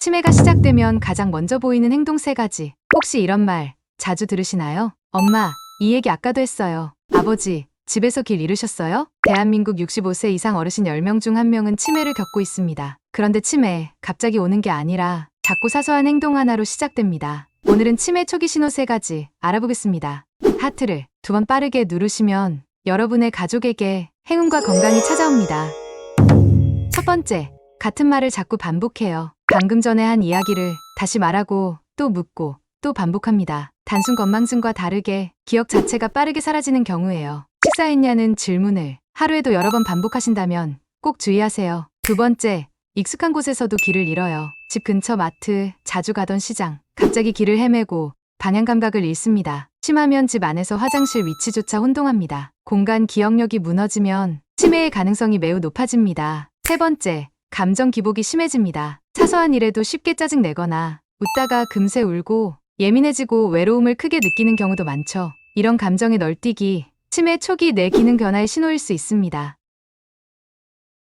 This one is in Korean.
치매가 시작되면 가장 먼저 보이는 행동 세 가지. 혹시 이런 말 자주 들으시나요? 엄마, 이 얘기 아까도 했어요. 아버지, 집에서 길 잃으셨어요? 대한민국 65세 이상 어르신 10명 중 1명은 치매를 겪고 있습니다. 그런데 치매, 갑자기 오는 게 아니라 작고 사소한 행동 하나로 시작됩니다. 오늘은 치매 초기 신호 세 가지 알아보겠습니다. 하트를 두 번 빠르게 누르시면 여러분의 가족에게 행운과 건강이 찾아옵니다. 첫 번째, 같은 말을 자꾸 반복해요. 방금 전에 한 이야기를 다시 말하고 또 묻고 또 반복합니다. 단순 건망증과 다르게 기억 자체가 빠르게 사라지는 경우예요. 식사했냐는 질문을 하루에도 여러 번 반복하신다면 꼭 주의하세요. 두 번째, 익숙한 곳에서도 길을 잃어요. 집 근처 마트, 자주 가던 시장, 갑자기 길을 헤매고 방향 감각을 잃습니다. 심하면 집 안에서 화장실 위치조차 혼동합니다. 공간 기억력이 무너지면 치매의 가능성이 매우 높아집니다. 세 번째, 감정 기복이 심해집니다. 사소한 일에도 쉽게 짜증내거나 웃다가 금세 울고 예민해지고 외로움을 크게 느끼는 경우도 많죠. 이런 감정의 널뛰기, 치매 초기 뇌 기능 변화의 신호일 수 있습니다.